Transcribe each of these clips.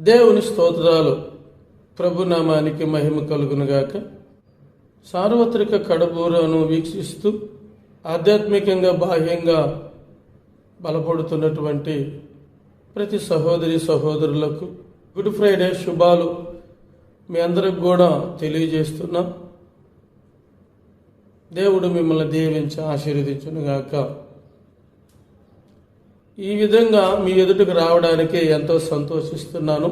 దేవుని స్తోత్రాలు ప్రభునామానికి మహిమ కలుగునుగాక. సార్వత్రిక కడబూరను వీక్షిస్తూ ఆధ్యాత్మికంగా బాహ్యంగా బలపడుతున్నటువంటి ప్రతి సహోదరి సహోదరులకు గుడ్ ఫ్రైడే శుభాలు మీ అందరికి కూడా తెలియజేస్తున్నాం. దేవుడు మిమ్మల్ని దీవించి ఆశీర్వదించునుగాక. ఈ విధంగా మీ ఎదుటికి రావడానికి ఎంతో సంతోషిస్తున్నాను.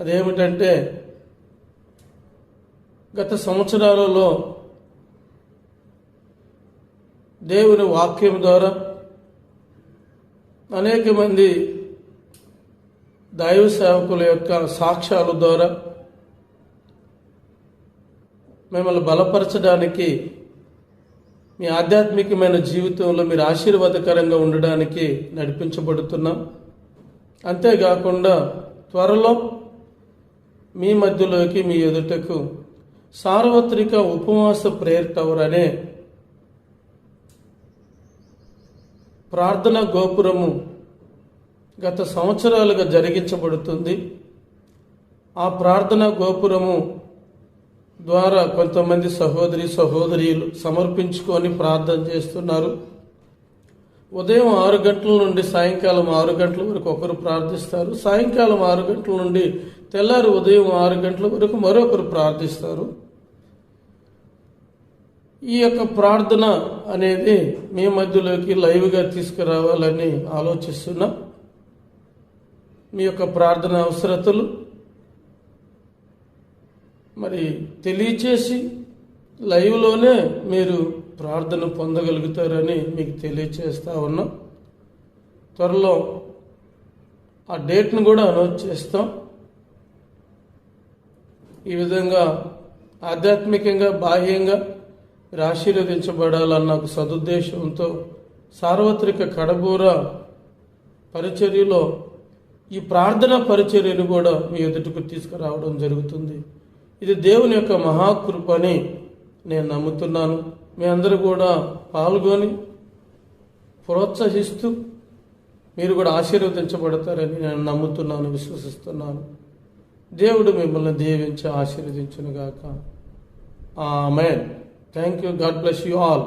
అదేమిటంటే గత సంవత్సరాలలో దేవుని వాక్యం ద్వారా అనేక మంది దైవ సేవకుల యొక్క సాక్ష్యాల ద్వారా మిమ్మల్ని బలపరచడానికి మీ ఆధ్యాత్మికమైన జీవితంలో మీరు ఆశీర్వాదకరంగా ఉండడానికి నడిపించబడుతున్నాం. అంతేకాకుండా త్వరలో మీ మధ్యలోకి మీ ఎదుటకు సార్వత్రిక ఉపవాస ప్రేయర్ టవర్ అనే ప్రార్థన గోపురము గత సంవత్సరాలుగా జరిగించబడుతుంది. ఆ ప్రార్థన గోపురము ద్వారా కొంతమంది సహోదరి సహోదరిలు సమర్పించుకొని ప్రార్థన చేస్తున్నారు. ఉదయం ఆరు గంటల నుండి సాయంకాలం ఆరు గంటల వరకు ఒకరు ప్రార్థిస్తారు. సాయంకాలం ఆరు గంటల నుండి తెల్లారి ఉదయం ఆరు గంటల వరకు మరొకరు ప్రార్థిస్తారు. ఈ యొక్క ప్రార్థన అనేది మీ మధ్యలోకి లైవ్గా తీసుకురావాలని ఆలోచిస్తున్నాం. మీ యొక్క ప్రార్థన అవసరతలు మరి తెలియచేసి లైవ్లోనే మీరు ప్రార్థన పొందగలుగుతారని మీకు తెలియచేస్తా ఉన్నాం. త్వరలో ఆ డేట్ను కూడా అనౌన్స్ చేస్తాం. ఈ విధంగా ఆధ్యాత్మికంగా బాహ్యంగా మీరు ఆశీర్వదించబడాలన్న ఒక సదుద్దేశంతో సార్వత్రిక కడబూర పరిచర్యలో ఈ ప్రార్థన పరిచర్యను కూడా మీ ఎదుటకు తీసుకురావడం జరుగుతుంది. ఇది దేవుని యొక్క మహాకృప అని నేను నమ్ముతున్నాను. మీ అందరూ కూడా పాల్గొని ప్రోత్సహిస్తూ మీరు కూడా ఆశీర్వదించబడతారని నేను నమ్ముతున్నాను విశ్వసిస్తున్నాను. దేవుడు మిమ్మల్ని దీవించి ఆశీర్వదించునుగాక. Amen. Thank you God bless you all